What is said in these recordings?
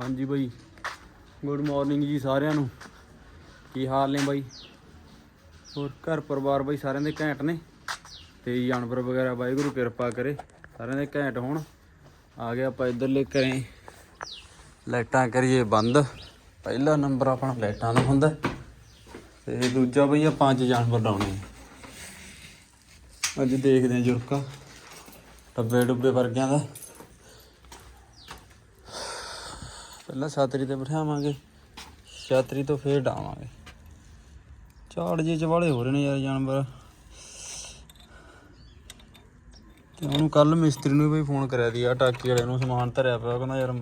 ਹਾਂਜੀ ਬਾਈ। Good morning ਜੀ ਸਾਰਿਆਂ ਨੂੰ। ਕੀ ਹਾਲ ਨੇ ਬਾਈ? ਹੋਰ ਘਰ ਪਰਿਵਾਰ ਬਾਈ ਸਾਰਿਆਂ ਦੇ ਘੈਂਟ ਨੇ? ਤੇ ਜਾਨਵਰ ਵਗੈਰਾ ਵਾਹਿਗੁਰੂ ਕਿਰਪਾ ਕਰੇ, ਸਾਰਿਆਂ ਦੇ ਘੈਂਟ ਹੋਣ। ਆ ਗਿਆ ਆਪਾਂ ਇਧਰਲੇ ਘਰੇ ਲਾਈਟਾਂ ਕਰੀਏ ਬੰਦ। ਪਹਿਲਾ ਨੰਬਰ ਆਪਣਾ ਲਾਈਟਾਂ ਦਾ ਹੁੰਦਾ। ਤੇ ਦੂਜਾ ਬਈ ਆ ਪੰਜ ਜਾਨਵਰ ਲਾਉਣੇ। ਅੱਜ ਦੇਖਦੇ ਆ ਜੁਰਕਾ। ਡੱਬੇ ਡੁੱਬੇ ਵਰਗਿਆਂ ਦਾ। ਪਹਿਲਾਂ ਛਾਤਰੀ ਤੇ ਬਿਠਾਵਾਂਗੇ, ਛਾਤਰੀ ਤੋਂ ਫੇਰ ਡਾਵਾਂਗੇ। ਝਾੜ ਜੇ ਚ ਵਾਲੇ ਹੋ ਰਹੇ ਨੇ ਯਾਰ ਜਾਨਵਰ। ਤੇ ਉਹਨੂੰ ਕੱਲ ਮਿਸਤਰੀ ਨੂੰ ਵੀ ਫੋਨ ਕਰਿਆ ਦੀ ਆ ਟਾਕੀ ਵਾਲੇ ਨੂੰ ਸਮਾਨ ਧਰਿਆ ਪਿਆ ਕਹਿੰਦਾ ਯਾਰ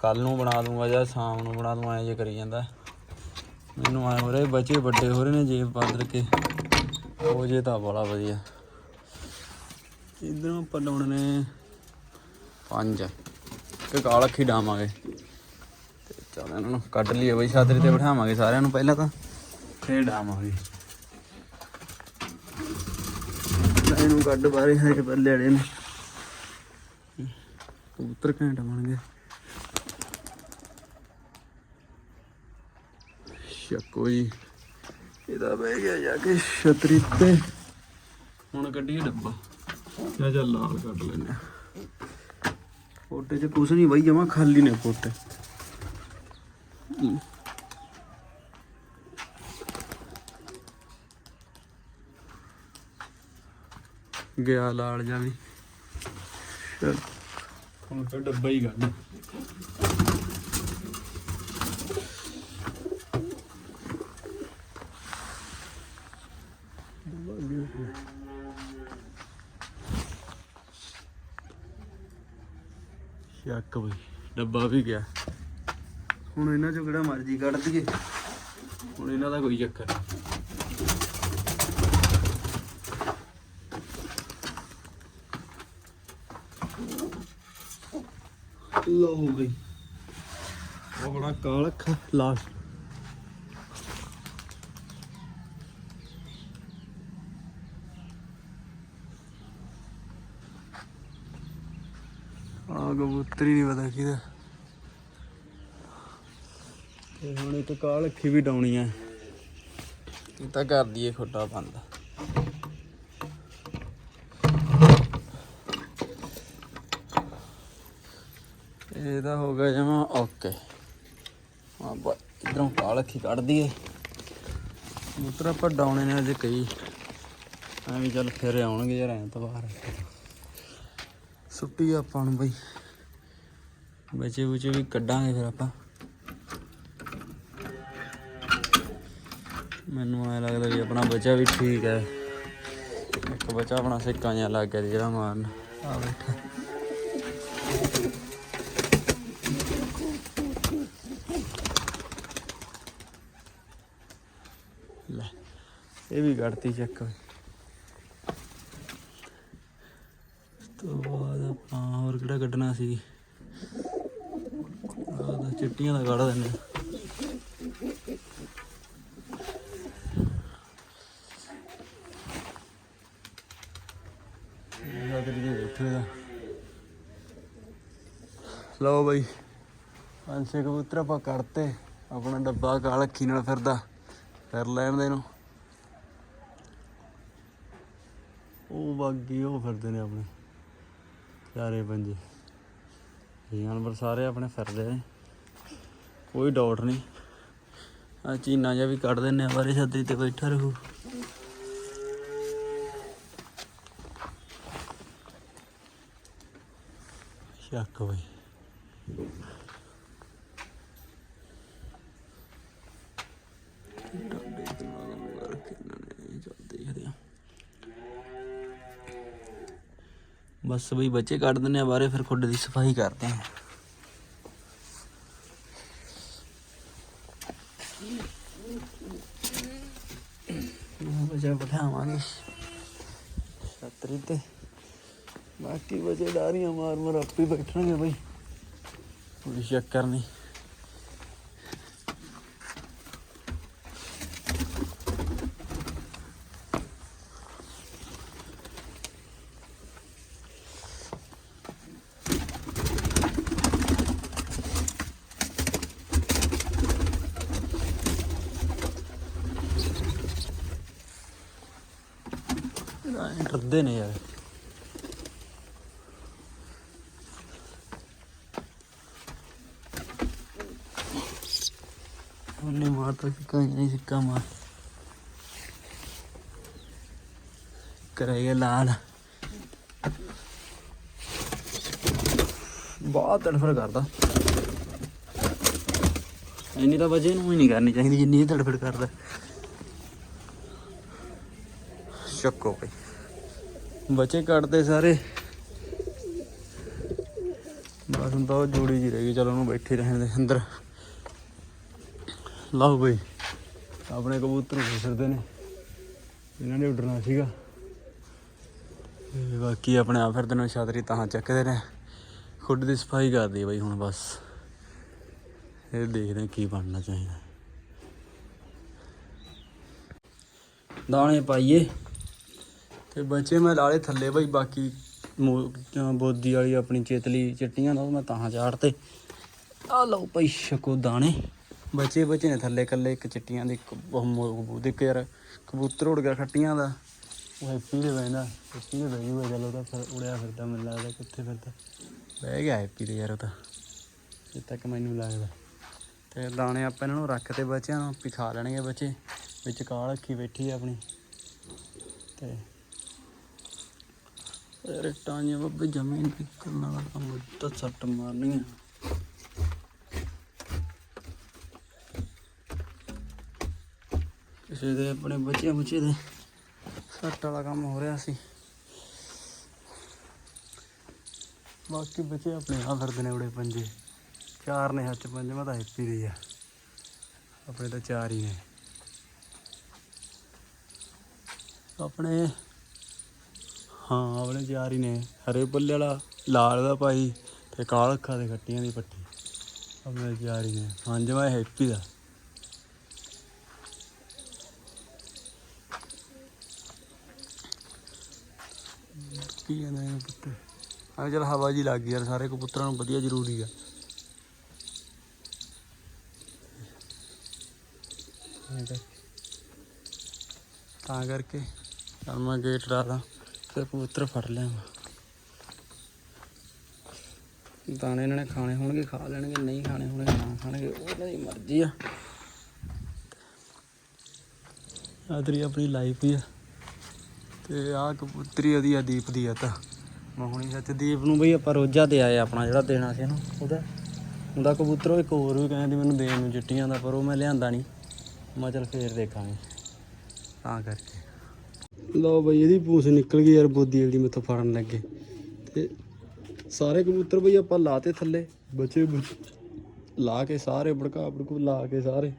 ਕੱਲ ਨੂੰ ਬਣਾ ਦੂੰਗਾ ਜਾਂ ਸ਼ਾਮ ਨੂੰ ਬਣਾ ਦੂੰ ਐਂ ਜੇ ਕਰੀ ਜਾਂਦਾ। ਮੈਨੂੰ ਆਏ ਹੋ ਰਹੇ ਬੱਚੇ ਵੱਡੇ ਹੋ ਰਹੇ ਨੇ ਜੇਬ ਬਦਲ ਕੇ, ਉਹ ਜੇ ਤਾਂ ਬੜਾ ਵਧੀਆ। ਇਧਰੋਂ ਪਲਾਉਣ ਨੇ ਪੰਜ ਤੇ ਕਾਲ ਅੱਖੀ ਡਾਵਾਂਗੇ। ਚੱਲ ਇਹਨਾਂ ਨੂੰ ਕੱਢ ਲਈਏ ਬਈ ਛਾਤਰੀ ਤੇ ਬਿਠਾਵਾਂਗੇ ਸਾਰਿਆਂ ਨੂੰ ਪਹਿਲਾਂ ਤਾਂ। ਫੇਰ ਡਾਵਾਂਗੇ ਲੈ ਇਹਨੂੰ ਕੱਢ ਬਾਰੇ ਹਜੇ ਬੱਲੇ ਵਾਲੇ ਨੇ। ਕਬੂਤਰ ਘੈਂਟ ਬਣ ਗਏ। ਸ਼ੱਕੋ ਜੀ ਇਹਦਾ ਬਹਿ ਗਿਆ ਜਾ ਕੇ ਛਤਰੀ ਤੇ। ਹੁਣ ਕੱਢੀਏ ਡੱਬਾ। ਜਾਂ ਜਾਂ ਲਾਲ ਕੱਢ ਲੈਨੇ ਕੋਟੇ 'ਚ ਕੁਛ ਨਹੀਂ ਬਈ ਜਮਾ ਖਾਲੀ ਨੇ ਕੋਟੇ ਗਿਆ ਲਾਲ ਜਾ ਵੀ। ਚਲ। ਹੁਣ ਤਾਂ ਡੱਬਾ ਹੀ ਕੱਢ। ਸ਼ੱਕ ਬਈ ਡੱਬਾ ਵੀ ਗਿਆ। ਹੁਣ ਇਹਨਾਂ ਚੋਂ ਕਿਹੜਾ ਮਰਜ਼ੀ ਕੱਢ ਦਈਏ। ਹੁਣ ਇਹਨਾਂ ਦਾ ਕੋਈ ਚੱਕਰ ਨਹੀਂ। ਲੋ ਬਈ। ਉਹ ਬੜਾ ਕਾਲਖ ਲਾਸਟ ਆ ਕਬੂਤਰ ਨਹੀਂ ਪਤਾ ਕਿਹਦਾ। ਤੇ ਹੁਣ ਇੱਕ ਕਾਲ ਅੱਖੀ ਵੀ ਡਾਉਣੀ ਆ। ਇਹ ਤਾਂ ਕਰ ਦਈਏ ਖੋਟਾ ਬੰਦ। ਇਹ ਤਾਂ ਹੋ ਗਿਆ ਜਮਾ ਓਕੇ। ਆ ਬਾ, ਇਧਰੋਂ ਕਾਲ ਅੱਖੀ ਕੱਢ ਦਈਏ। ਕਬੂਤਰ ਆਪਾਂ ਡਾਉਣੇ ਨੇ ਅਜੇ ਕਈ। ਐਵੇਂ ਚੱਲ ਫਿਰ ਆਉਣਗੇ ਯਾਰ ਐਂ ਤਾਂ ਬਾਹਰ ਸੁੱਟੀ ਆਪਾਂ ਨੂੰ ਬਈ। ਬਚੇ ਬੁਚੇ ਵੀ ਕੱਢਾਂਗੇ ਫਿਰ ਆਪਾਂ। ਮੈਨੂੰ ਐ ਲੱਗਦਾ ਵੀ ਆਪਣਾ ਬੱਚਾ ਵੀ ਠੀਕ ਹੈ ਇੱਕ ਬੱਚਾ ਆਪਣਾ ਸਿੱਕਾ ਜਿਹਾ ਲੱਗ ਗਿਆ ਜਿਹੜਾ ਮਾਰਨ। ਆ ਬੈਠਾ। ਲੈ, ਇਹ ਵੀ ਕੱਢਤੀ ਚੱਕ। ਤੋਂ ਬਾਅਦ ਆਪਾਂ ਹੋਰ ਕਿਹੜਾ ਕੱਢਣਾ ਸੀ? ਆਹ ਚਿੱਟੀਆਂ ਦਾ ਕੱਢ ਦਿੰਦੇ ਇਹਦਾ ਕਰੀਏ ਉੱਥੇ ਦਾ ਲਓ ਬਈ। ਪੰਜ ਛੇ ਕਬੂਤਰ ਆਪਾਂ ਕੱਢਤੇ। ਆਪਣਾ ਡੱਬਾ ਕਾਲ ਅੱਖੀ ਨਾਲ ਫਿਰਦਾ। ਫਿਰ ਲੈਣ ਦੇ ਨੂੰ ਉਹ ਬਾਗੀ ਉਹ ਫਿਰਦੇ ਨੇ ਆਪਣੇ। ਚਾਰੇ ਪੰਜੇ। ਜਾਨਵਰ ਸਾਰੇ ਆਪਣੇ ਫਿਰਦੇ ਨੇ। ਕੋਈ ਡਾਊਟ ਨਹੀਂ। ਆ ਚੀਨਾ ਜਿਹਾ ਵੀ ਕੱਢ ਦਿੰਨੇ ਆ। ਬਾਰੇ ਛਤਰੀ ਤੇ ਬੈਠਾ ਰਹੂ। ਸ਼ੱਕ ਬਈ ਬਸ ਬਈ ਬੱਚੇ ਕੱਢ ਦਿੰਨੇ ਆ ਬਾਰੇ ਫਿਰ ਖੁੱਡ ਦੀ ਸਫ਼ਾਈ ਕਰਦੇ ਆ। ਬੱਚਾ ਬਿਠਾਵਾਂਗੇ। ਛਤਰੀ ਤੇ ਬਾਕੀ ਬਚੇ ਡਾਰੀਆਂ ਮਾਰ ਮਾਰ ਆਪੇ ਬੈਠਣਗੇ ਬਈ। ਕੋਈ ਚੱਕਰ ਨਹੀਂ ਡਰਦੇ ਨੇ ਯਾਰ ਉਹਨੇ ਮਾਰਤਾ ਸਿੱਕਾ ਨਹੀਂ ਸਿੱਕਾ ਮਾਰ ਕਰੇਗਾ ਲਾਲ। ਬਹੁਤ ਤੜਫੜ ਕਰਦਾ। ਇੰਨੀ ਤਾਂ ਵਜੇ ਨੂੰ ਹੀ ਨਹੀਂ ਕਰਨੀ ਚਾਹੀਦੀ, ਜਿੰਨੀ ਇਹ ਤੜਫੜ ਕਰਦਾ। ਚੱਕੋ ਭਾਈ ਬੱਚੇ ਕੱਟਦੇ ਸਾਰੇ। ਬਸ ਹੁਣ ਤਾਂ ਉਹ ਜੋੜੀ ਜੀ ਰਹਿ ਗਈ, ਚਲੋ ਉਹਨੂੰ ਬੈਠੇ ਰਹਿਣ ਦੇ, ਅੰਦਰ। ਲਓ ਬਈ। ਆਪਣੇ ਕਬੂਤਰ ਫਿਰਦੇ ਨੇ। ਇਹਨਾਂ ਨੇ ਉੱਡਣਾ ਸੀਗਾ। ਤੇ ਬਾਕੀ ਆਪਣੇ ਆ ਫਿਰਦੇ ਨੇ ਛਾਤਰੀ ਤਾਂ ਚੱਕਦੇ ਨੇ। ਖੁੱਡ ਦੀ ਸਫ਼ਾਈ ਕਰਦੀ ਬਈ ਹੁਣ ਬਸ। ਇਹ ਦੇਖਦੇ ਕੀ ਬਣਨਾ ਚਾਹੀਦਾ। ਦਾਣੇ ਪਾਈਏ। ਤੇ ਬੱਚੇ ਮੈਂ ਲਾਲੇ ਥੱਲੇ ਬਈ ਬਾਕੀ ਬੋਦੀ ਵਾਲੀ ਆਪਣੀ ਚੇਤਲੀ ਚਿੱਟੀਆਂ ਦਾ ਮੈਂ ਤਾਂ ਚਾੜਤੇ ਆ ਲਓ ਭਾਈ ਛਕੋ ਦਾਣੇ। ਬੱਚੇ ਬੱਚੇ ਨੇ ਥੱਲੇ ਕੱਲੇ ਇੱਕ ਚਿੱਟੀਆਂ ਦੀ ਇੱਕ ਉਹ ਮੋ- ਯਾਰ ਕਬੂਤਰ ਉੜ ਗਿਆ ਖੱਟੀਆਂ ਦਾ। ਉਹ ਹੈਪੀ ਦੇ ਬੈਂਦਾ ਹੈਪੀ ਦੇ ਬੈਗੀ ਹੋਇਆ ਚਲੋ ਤਾਂ ਫਿਰ ਉੜਿਆ ਫਿਰਦਾ ਮੈਨੂੰ ਲੱਗਦਾ ਕਿੱਥੇ ਫਿਰਦਾ। ਬਹਿ ਗਿਆ ਹੈਪੀ ਦੇ ਯਾਰ ਉਹ ਤਾਂ। ਇਹ ਤੱਕ ਮੈਨੂੰ ਲੱਗਦਾ। ਤੇ ਦਾਣੇ ਆਪਾਂ ਇਹਨਾਂ ਨੂੰ ਰੱਖ ਤੇ ਬੱਚਿਆਂ ਨੂੰ ਵੀ ਖਾ ਲੈਣਗੇ ਬੱਚੇ। ਵਿੱਚ ਕਾਲ ਰੱਖੀ ਬੈਠੀ ਆ ਆਪਣੀ। ਤੇ ਯਾਰ ਟਾਂੀਆਂ ਬੱਬੇ ਜ਼ਮੀਨ ਤੇ ਕਰਨਾ ਵਾਲਾ ਕੰਮ ਤਾਂ ਸੱਟ ਮਾਰਨੀ ਆ ਕਿਸੇ ਦੇ, ਆਪਣੇ ਬੱਚਿਆਂ ਬੁੱਚੇ ਦੇ ਸੱਟ ਵਾਲਾ ਕੰਮ ਹੋ ਰਿਹਾ ਸੀ। ਬਾਕੀ ਬੱਚੇ ਆਪਣੇ ਆ ਫਿਰਦੇ ਨੇ ਉੜੇ ਪੰਜੇ। ਚਾਰ ਨੇ ਹੱਥ ਪੰਜਵਾਂ ਤਾਂ ਹੈਪੀ ਦੇ ਆ। ਆਪਣੇ ਤਾਂ ਚਾਰ ਹੀ ਨੇ। ਆਪਣੇ, ਹਾਂ, ਆਪਣੇ ਚਾਰ ਹੀ ਨੇ। ਹਰੇ ਪੱਲੇ ਵਾਲਾ, ਲਾਲ ਦਾ ਭਾਈ ਤੇ ਕਾਲ ਅੱਖਾਂ ਦੇ ਖੱਟੀਆਂ ਦੀ ਪੱਟੀ। ਆਪਣੇ ਚਾਰ ਹੀ ਨੇ। ਪੰਜਵਾਂ ਹੈਪੀ ਦਾ। ਕੀ ਕਹਿੰਦਾ ਇਹ ਪੁੱਤ? ਆ ਚਲ ਹਵਾ ਜੀ ਲੱਗ ਗਈ ਯਾਰ ਸਾਰੇ ਕਬੂਤਰਾਂ ਨੂੰ ਵਧੀਆ ਜ਼ਰੂਰੀ ਆ। ਤਾਂ ਕਰਕੇ ਚੱਲ ਮੈਂ ਗੇਟ ਲਾ ਤੇ ਕਬੂਤਰ ਫੜ ਲਿਆਵਾਂ। ਦਾਣੇ ਇਹਨਾਂ ਨੇ ਖਾਣੇ ਹੋਣਗੇ ਖਾ ਲੈਣਗੇ ਨਹੀਂ ਖਾਣੇ ਹੋਣਗੇ ਨਾ ਖਾਣਗੇ ਉਹ ਇਹਨਾਂ ਦੀ ਮਰਜ਼ੀ ਆ। ਆਦਰੀ ਆਪਣੀ ਲਾਈਫ ਹੀ ਆ। ਤੇ ਆਹ ਕਬੂਤਰੀ ਉਹਦੀ ਆ ਦੀਪ ਦੀ ਆ ਤਾਂ। ਮੈਂ ਹੁਣੀ ਸੱਚ ਦੀਪ ਨੂੰ ਬਈ ਆਪਾਂ ਰੋਜਾ ਤੇ ਆਏ ਆਪਣਾ ਜਿਹੜਾ ਦੇਣਾ ਸੀ ਇਹਨੂੰ ਉਹਦਾ। ਉਹਦਾ ਕਬੂਤਰ ਉਹ ਇੱਕ ਹੋਰ ਵੀ ਕਹਿੰਦੀ ਮੈਨੂੰ ਦੇਣ ਨੂੰ ਚਿੱਟੀਆਂ ਦਾ ਪਰ ਉਹ ਮੈਂ ਲਿਆਂਦਾ ਨਹੀਂ। ਮੈਂ ਚਲ ਫੇਰ ਦੇਖਾਂਗੇ। ਤਾਂ ਕਰਕੇ। ਲਓ ਬਈ ਇਹਦੀ ਪੂਛ ਨਿਕਲ ਗਈ ਯਾਰ ਬੋਦੀ ਜਿਹੜੀ ਮੈਥੋਂ ਫੜਨ ਲੱਗੇ। ਤੇ ਸਾਰੇ ਕਬੂਤਰ ਬਈ ਆਪਾਂ ਲਾਤੇ ਥੱਲੇ। ਬਚੇ ਬੁਚ- ਲਾ ਕੇ ਸਾਰੇ ਭੜਕਾ ਭੜਕੂ ਲਾ ਕੇ ਸਾਰੇ।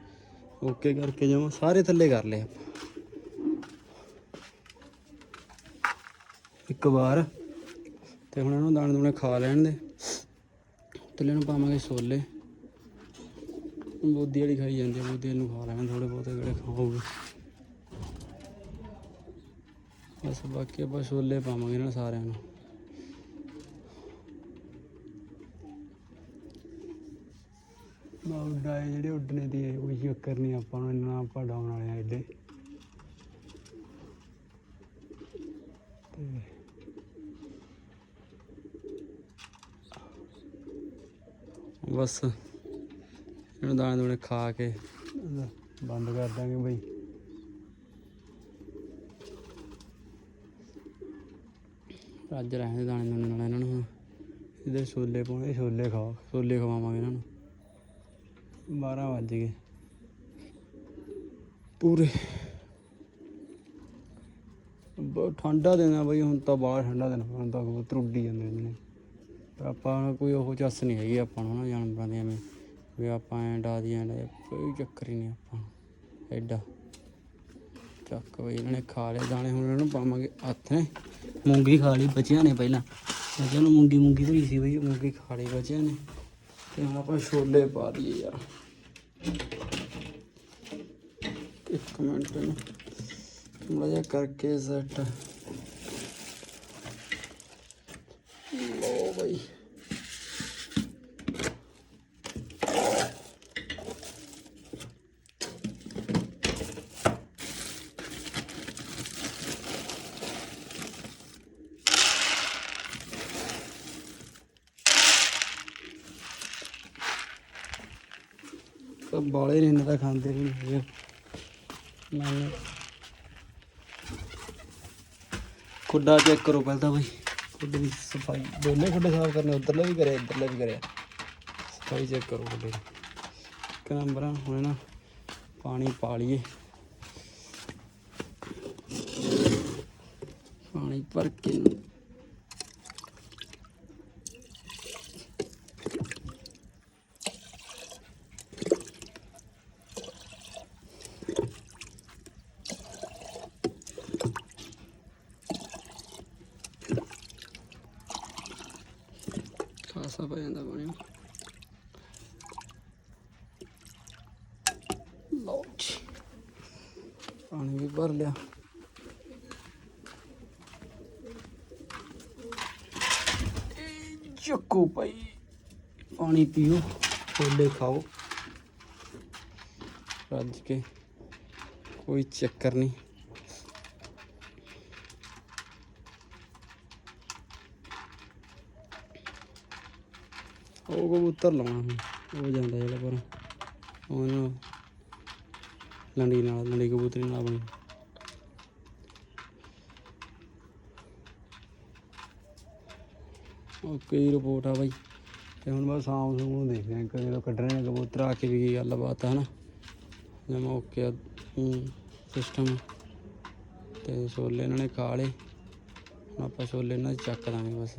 ਓਕੇ ਕਰਕੇ ਜਾਵਾਂ ਸਾਰੇ ਥੱਲੇ ਕਰ ਲਏ ਆਪਾਂ। ਇੱਕ ਵਾਰ। ਤੇ ਹੁਣ ਇਹਨੂੰ ਦਾਣੇ ਦੂਣੇ ਖਾ ਲੈਣ ਦੇ। ਥੱਲੇ ਨੂੰ ਪਾਵਾਂਗੇ ਛੋਲੇ। ਬੋਦੀ ਵਾਲੀ ਖਾਈ ਜਾਂਦੀ ਆ ਬੋਦੀ ਨੂੰ ਖਾ ਲੈਣ ਥੋੜੇ ਬਹੁਤੇ ਜਿਹੜੇ ਖਾਓਗੇ। ਬਸ ਬਾਕੀ ਆਪਾਂ ਛੋਲੇ ਪਾਵਾਂਗੇ ਨਾ ਸਾਰਿਆਂ ਨੂੰ। ਨਾ ਉੱਡਾਏ ਜਿਹੜੇ ਉੱਡਣੇ ਦੀ ਹੈ, ਕੋਈ ਚੱਕਰ ਨਹੀਂ ਆਪਾਂ ਨੂੰ ਇੰਨਾ ਆਪਾਂ ਡਾਉਣ ਵਾਲੇ ਆ ਏਡੇ ਬਸ। ਇਹਨੂੰ ਦਾਣੇ ਦੂਣੇ ਖਾ ਕੇ। ਬੰਦ ਕਰ ਦਾਂਗੇ ਬਈ। ਅੱਜ ਰਹਿਣ ਦੇ ਦਾਣੇ ਦੂਣੇ ਨਾਲ ਇਹਨਾਂ ਨੂੰ। ਇਹਦੇ ਛੋਲੇ ਪਾਉਣੇ ਛੋਲੇ ਖਾਓ ਛੋਲੇ ਖਵਾਵਾਂਗੇ ਇਹਨਾਂ ਨੂੰ। 12 ਵੱਜ ਗਏ। ਪੂਰੇ। ਬਹੁਤ ਠੰਡਾ ਦਿਨ ਆ ਬਈ ਹੁਣ ਤਾਂ ਬਾਹਰ ਠੰਡਾ ਦਿਨ ਹੁਣ ਤਾਂ ਕਬੂਤਰ ਉੱਡੀ ਜਾਂਦੇ ਨੇ। ਪਰ ਆਪਾਂ ਨੂੰ ਕੋਈ ਉਹ ਚੱਸ ਨਹੀਂ ਹੈਗੀ, ਆਪਾਂ ਨੂੰ ਨਾ ਜਾਨਵਰਾਂ ਦੀ ਐਵੇਂ ਵੀ ਆਪਾਂ ਐਂ ਡਾ ਦੀ ਐਂ ਕੋਈ ਚੱਕਰ ਹੀ ਨਹੀਂ ਆਪਾਂ ਨੂੰ, ਐਡਾ। ਚੱਕ ਬਈ, ਇਹਨਾਂ ਨੇ ਖਾ ਲਏ ਦਾਣੇ ਹੁਣ ਇਹਨਾਂ ਨੂੰ ਪਾਵਾਂਗੇ ਹੱਥ ਨੇ। ਮੂੰਗੀ ਖਾ ਲਈ, ਬੱਚਿਆਂ ਨੇ ਪਹਿਲਾਂ। ਬੱਚਿਆਂ ਨੂੰ ਮੂੰਗੀ ਮੂੰਗੀ ਹੋਈ ਸੀ ਬਈ, ਮੂੰਗੀ ਖਾ ਲਈ, ਬੱਚਿਆਂ ਨੇ। ਤੇ ਹੁਣ ਆਪਾਂ ਛੋਲੇ ਪਾ ਦਈਏ ਯਾਰ। ਇੱਕ ਮਿੰਟ ਨੂੰ ਥੋੜਾ ਜਿਹਾ ਕਰਕੇ ਸੈੱਟ ਭਾਈ ਬਾਲੇ ਨੇ ਤਾਂ ਖਾਂਦੇ ਨਹੀਂ ਹੈਗੇ। ਮੈਨੂੰ ਖੁੱਡਾ ਚੈੱਕ ਕਰੋ ਪਹਿਲਾਂ ਤਾਂ ਬਈ। ਖੁੱਡੇ ਦੀ ਸਫ਼ਾਈ ਦੋਨੇ ਖੁੱਡੇ ਸਾਫ਼ ਕਰਨੇ, ਉਧਰਲੇ ਵੀ ਕਰਿਆ, ਇੱਧਰਲੇ ਵੀ ਕਰਿਆ। ਸਫ਼ਾਈ ਚੈੱਕ ਕਰੋ ਖੁੱਡੇ ਇੱਕ ਨੰਬਰ ਹੁਣ ਨਾ ਪਾਣੀ ਪਾ ਲਈਏ। ਪਾਣੀ ਭਰ ਕੇ ਇਹਨੂੰ ਖਾਸਾ ਪੈ ਜਾਂਦਾ ਪਾਣੀ ਲਓ ਜੀ ਪਾਣੀ ਵੀ ਭਰ ਲਿਆ। ਚੱਕੋ ਭਾਈ ਪਾਣੀ ਪੀਓ। ਛੋਲੇ ਖਾਓ। ਰੱਜ ਕੇ ਕੋਈ ਚੱਕਰ ਨਹੀਂ। ਉਹ ਕਬੂਤਰ ਲਾਉਣਾ ਉਹ ਜਾਂਦਾ ਜਿਹੜਾ ਪਰ। ਉਹ ਨਾ ਲੰਡੀ ਨਾਲ, ਲੰਡੀ ਕਬੂਤਰੀ ਨਾਲ ਬਣੀ ਓਕੇ ਰਿਪੋਰਟ ਆ ਬਾਈ? ਤੇ ਹੁਣ ਬਸ ਆਮ ਨੂੰ ਨੂੰ ਦੇਖਦੇ ਆਂ ਕਿ ਜਦੋਂ ਕੱਢਣੇ ਕਬੂਤਰ, ਆ ਕੇ ਵੀ ਕੀ ਗੱਲਬਾਤ ਆ, ਹਨਾ? ਜਮਾ ਓਕੇ ਸਿਸਟਮ ਤੇ ਛੋਲੇ ਇਹਨਾਂ ਨੇ ਖਾ ਲਏ। ਹੁਣ ਆਪਾਂ ਛੋਲੇ ਇਹਨਾਂ 'ਚ ਚੱਕ ਦਾਂਗੇ ਬਸ।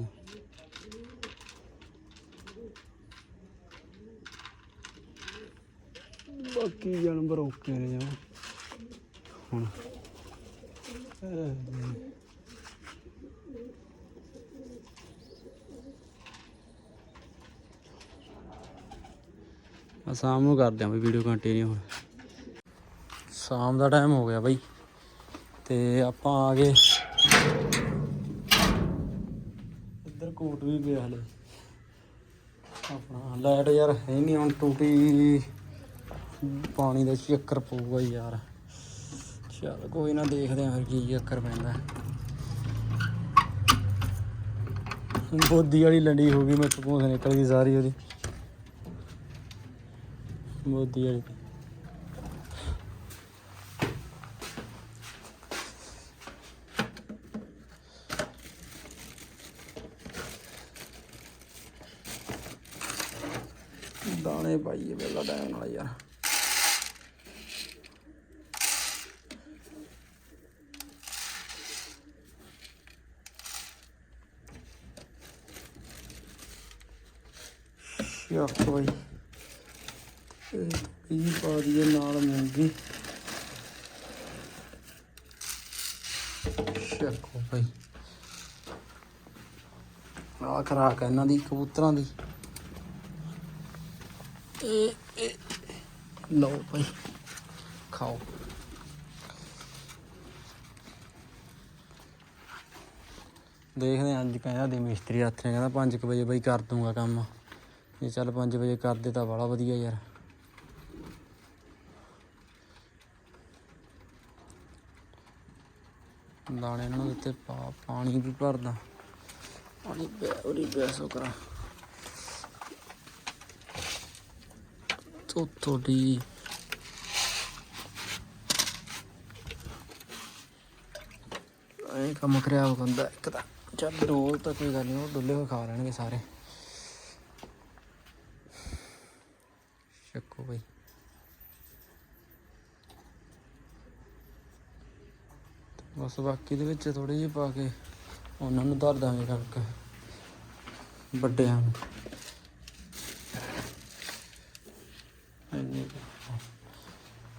ਬਾਕੀ ਜਾਨਵਰ ਓਕੇ ਨੇ ਜਮਾ ਹੁਣ। ਆ ਸ਼ਾਮ ਨੂੰ ਕਰਦੇ ਆਂ ਵੀ ਵੀਡੀਓ ਕੰਟੀਨਿਊ ਹੁਣ। ਸ਼ਾਮ ਦਾ ਟਾਈਮ ਹੋ ਗਿਆ ਬਈ। ਤੇ ਆਪਾਂ ਆ ਗਏ। ਇੱਧਰ ਕੋਟ ਵੀ ਪਿਆ ਹਲੇ। ਆਪਣਾ ਲਾਈਟ ਯਾਰ ਹੈ ਨਹੀਂ ਹੁਣ ਟੂਟੀ। ਪਾਣੀ ਦਾ ਚੱਕਰ ਪਊਗਾ ਯਾਰ। ਚਲ ਕੋਈ ਨਾ ਦੇਖਦੇ ਆ ਫਿਰ ਕੀ ਚੱਕਰ ਪੈਂਦਾ। ਬੋਦੀ ਵਾਲੀ ਲੰਡੀ ਹੋ ਗਈ, ਮੇਰੇ ਤੋਂ ਨਿਕਲ ਗਈ ਸਾਰੀ ਉਹਦੀ। ਮੋਦੀ ਵਾਲੀ ਦਾਣੇ ਪਾਈਏ ਵੇਲਾ ਟਾਈਮ ਨਾਲ ਯਾਰ ਯਾਰ ਬਈ ਇਹ ਪਾ ਦਈਏ ਨਾਲ ਮੂੰਗੀ। ਸ਼ੱਕੋ ਭਾਈ ਆ ਖਰਾਕ ਇਹਨਾਂ ਦੀ, ਕਬੂਤਰਾਂ ਦੀ। ਇਹ ਲਓ ਭਾਈ ਖਾਓ। ਦੇਖਦੇ ਹਾਂ, ਅੱਜ ਕਹਿੰਦਾ ਦੇ ਮਿਸਤਰੀ ਹੱਥ ਨੇ, ਕਹਿੰਦਾ 5 ਵਜੇ ਬਈ ਕਰ ਦੂੰਗਾ ਕੰਮ। ਜੇ ਚੱਲ 5 ਵਜੇ ਕਰਦੇ ਤਾਂ ਬੜਾ ਵਧੀਆ ਯਾਰ। ਦਾਣੇ ਇਹਨਾਂ ਨੂੰ ਦਿੱਤੇ ਪਾਣੀ ਵੀ ਭਰਦਾ। ਪਾਣੀ ਪਿਆ ਉਰੀ ਬੈਸੋ ਕਰਾਂ ਤੋ ਤੋੜੀ ਇਹ ਕੰਮ ਖਰਾਬ ਹੁੰਦਾ ਇੱਕ ਤਾਂ। ਚੱਲ ਡੋਲ ਤਾਂ ਕੋਈ ਗੱਲ ਨਹੀਂ ਉਹ ਡੁੱਲੇ ਹੋਏ ਖਾ ਲੈਣਗੇ ਸਾਰੇ ਚੱਕੋ ਬਈ ਬਸ ਬਾਕੀ ਦੇ ਵਿੱਚ ਥੋੜੇ ਜਿਹੇ ਪਾ ਕੇ ਉਹਨਾਂ ਨੂੰ ਧਰ ਦਾਂਗੇ ਕਣਕ, ਵੱਡਿਆਂ ਨੂੰ। ਇੰਨੇ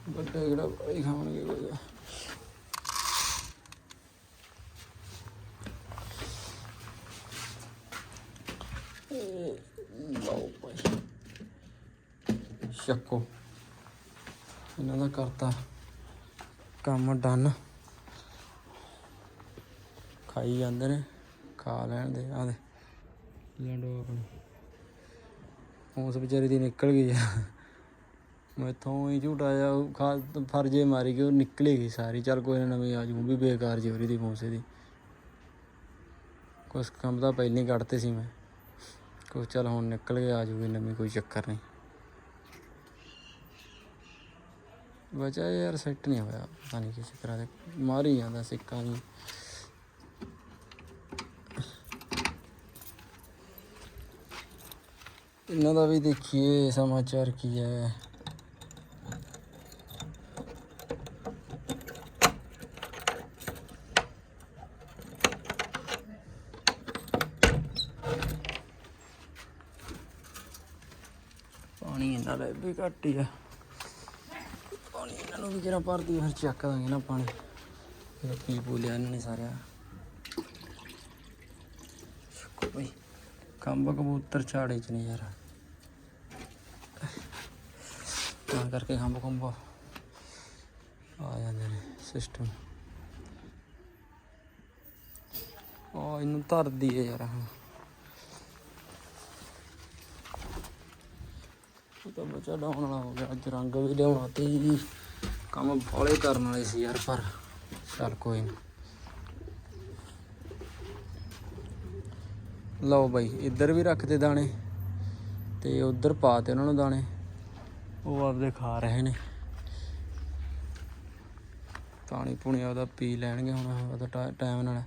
ਵੱਡੇ ਕਿਹੜਾ ਬੜੀ ਖਾਣਗੇ ਕੋਈ। ਲਓ ਭਾਈ। ਸ਼ੱਕੋ ਇਹਨਾਂ ਦਾ ਕਰਤਾ ਕੰਮ ਡਨ। ਖਾਈ ਜਾਂਦੇ ਨੇ ਖਾ ਲੈਣ ਦੇ ਆ ਦੇ ਲੰਡੋ ਆਪਣੀ। ਉਸ ਵਿਚਾਰੀ ਦੀ ਨਿਕਲ ਗਈ ਆ। ਮੈਥੋਂ ਹੀ ਝੂਟਾ ਜਾ ਖਾ ਫਰਜੇ ਮਾਰੀ ਗਈ ਉਹ ਨਿਕਲੀ ਗਈ ਸਾਰੀ। ਚੱਲ ਕੋਈ ਨਾ ਨਵੀਂ ਆ ਜੂ ਵੀ ਬੇਕਾਰ ਜੀ ਦੀ ਪੌਂਸੇ ਦੀ। ਕੁਛ ਕੰਮ ਤਾਂ ਪਹਿਲਾਂ ਹੀ ਕੱਢਤੇ ਸੀ ਮੈਂ। ਕੁਛ ਚੱਲ ਹੁਣ ਨਿਕਲ ਕੇ ਆ ਜੂਗੀ ਨਵੀਂ ਕੋਈ ਚੱਕਰ ਨਹੀਂ। ਬਚਾ ਯਾਰ ਸੈੱਟ ਨਹੀਂ ਹੋਇਆ ਪਤਾ ਨਹੀਂ ਕਿਸੇ ਤਰ੍ਹਾਂ ਦੇ ਮਾਰੀ ਜਾਂਦਾ ਸਿੱਕਾ ਨਹੀਂ ਇਹਨਾਂ ਦਾ ਵੀ ਦੇਖੀਏ, ਸਮਾਚਾਰ ਕੀ ਹੈ। ਪਾਣੀ ਇਹਨਾਂ ਦਾ ਵੀ ਘੱਟ ਹੀ ਆ। ਪਾਣੀ ਇਹਨਾਂ ਨੂੰ ਵੀ ਕਿਹੜਾ ਭਰਦੀ ਫਿਰ ਚੱਕ ਦਾਂਗੇ ਨਾ ਪਾਣੀ। ਇਹ ਪੀ ਪੂ ਲਿਆ ਇਹਨਾਂ ਨੇ ਸਾਰਿਆ। ਸ਼ੁਕਰ ਬਈ ਕੰਬ ਕਬੂਤਰ ਝਾੜੇ ਚ ਨਹੀਂ ਯਾਰ ਤਾਂ ਕਰਕੇ ਖੰਭ ਕੰਬ ਆ ਜਾਂਦੇ ਨੇ ਸਿਸਟਮ ਆ, ਇਹਨੂੰ ਧਰਦੀ ਹੈ ਯਾਰ ਹਾਂ ਉਹ ਤਾਂ ਬੱਚਾ ਡਾਉਣ ਵਾਲਾ ਹੋ ਗਿਆ। ਅੱਜ ਰੰਗ ਵੀ ਲਿਆਉਣਾ ਤੇ ਕੰਮ ਬੋਲੇ ਕਰਨ ਵਾਲੇ ਸੀ ਯਾਰ, ਪਰ ਚੱਲ ਕੋਈ ਨਹੀਂ ਲਓ ਬਾਈ, ਇੱਧਰ ਵੀ ਰੱਖਦੇ ਦਾਣੇ ਤੇ ਉਧਰ ਪਾਤੇ ਉਹਨਾਂ ਨੂੰ ਦਾਣੇ। ਉਹ ਆਪਦੇ ਖਾ ਰਹੇ ਨੇ। ਪਾਣੀ ਪੂਣੀ ਉਹਦਾ ਪੀ ਲੈਣਗੇ ਹੁਣ ਉਹਦਾ ਟਾਈਮ ਨਾਲ।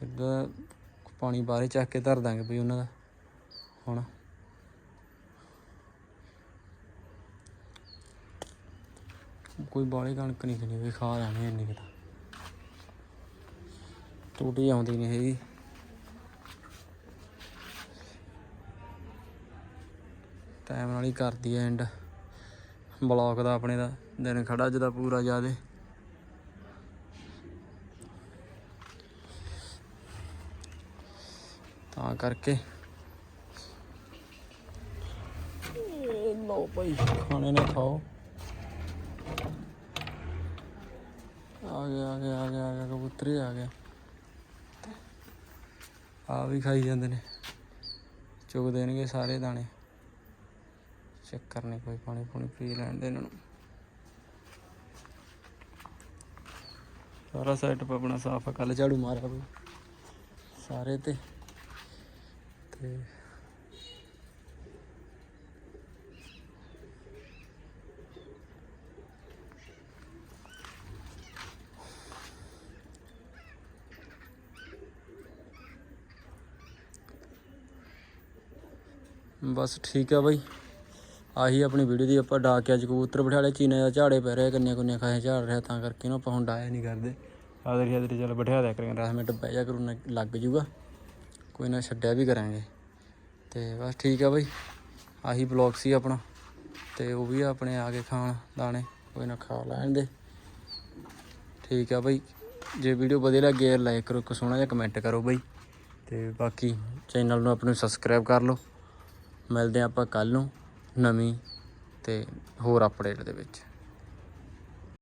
ਇੱਦਾਂ ਪਾਣੀ ਬਾਹਰੇ ਚੱਕ ਕੇ ਧਰ ਦਾਂਗੇ ਵੀ ਉਹਨਾਂ ਦਾ, ਹੁਣ। ਕੋਈ ਬਾਲੀ ਕਣਕ ਨਹੀਂ ਖਣੀ ਵੀ ਖਾ ਲੈਣੇ ਇੰਨੀ ਕਿਤਾ ਟੂਟੀ ਆਉਂਦੀ ਨਹੀਂ ਹੈਗੀ। ਟਾਈਮ ਨਾਲ ਹੀ ਕਰਦੀ ਐ ਐਂਡ ਬਲੌਕ ਦਾ ਆਪਣੇ ਦਾ, ਦਿਨ ਖੜਾ ਜਿਹਦਾ ਪੂਰਾ ਜਿਆਦੇ। ਤਾਂ ਕਰਕੇ। ਇਹ ਲਓ ਭਾਈ, ਖਾਣੇ ਨੇ ਖਾਓ। ਆ ਗਿਆ ਆ ਗਿਆ ਆ ਗਿਆ ਆ ਗਿਆ, ਕਬੂਤਰ ਆ ਗਿਆ। ਆ ਵੀ ਖਾਈ ਜਾਂਦੇ ਨੇ। ਚੁਗ ਦੇਣਗੇ ਸਾਰੇ ਦਾਣੇ। ਚੱਕਰ ਨਹੀਂ ਕੋਈ ਪਾਣੀ ਪੂਣੀ ਪੀ ਲੈਣ ਦੇ ਇਹਨਾਂ ਨੂੰ। ਸਾਰਾ ਸੈਟਅਪ ਆਪਣਾ ਸਾਫ਼ ਆ ਕੱਲ ਝਾੜੂ ਮਾਰਿਆ ਬਈ ਸਾਰੇ ਤੇ। ਤੇ ਬਸ ਠੀਕ ਆ ਬਾਈ। ਆਹੀ ਆਪਣੀ ਵੀਡੀਓ ਦੀ ਆਪਾਂ ਡਾ ਕੇ ਅੱਜ ਕਬੂਤਰ ਬਿਠਾਲੇ, ਚੀਨੇ ਦਾ ਝਾੜੇ ਪੈ ਰਿਹਾ, ਕੰਨੀਆਂ ਕੁੰਨਿਆ ਖਾਏ ਝਾੜ ਰਿਹਾ, ਤਾਂ ਕਰਕੇ ਨਾ ਆਪਾਂ ਹੁਣ ਡਾਇਆ ਨਹੀਂ ਕਰਦੇ। ਆਦਰੀ ਆਦਰੀ ਚੱਲ ਬਿਠਾ ਦਿਆ ਕਰਾਂਗੇ 10 ਮਿੰਟ ਬਹਿ ਜਾ ਕਰੂ, ਨਾ ਲੱਗ ਜੂਗਾ। ਕੋਈ ਨਾ ਛੱਡਿਆ ਵੀ ਕਰਾਂਗੇ। ਤੇ ਬਸ ਠੀਕ ਆ ਬਾਈ, ਆਹੀ ਬਲੌਗ ਸੀ ਆਪਣਾ। ਤੇ ਉਹ ਵੀ ਆਪਣੇ ਆ ਕੇ ਖਾਣ, ਦਾਣੇ, ਕੋਈ ਨਾ ਖਾ ਲੈਣ ਦੇ। ਠੀਕ ਆ ਬਾਈ, ਜੇ ਵੀਡੀਓ ਵਧੀਆ ਲੱਗੇ ਲਾਈਕ ਕਰੋ, ਇੱਕ ਸੋਹਣਾ ਜਿਹਾ ਕਮੈਂਟ ਕਰੋ ਬਾਈ। ਤੇ ਬਾਕੀ ਚੈਨਲ ਨੂੰ ਆਪਣੇ ਸਬਸਕ੍ਰਾਈਬ ਕਰ ਲਓ। ਮਿਲਦੇ ਹਾਂ ਆਪਾਂ ਕੱਲ ਨੂੰ। ਨਵੀਂ ਤੇ ਹੋਰ ਅਪਡੇਟ ਦੇ ਵਿੱਚ।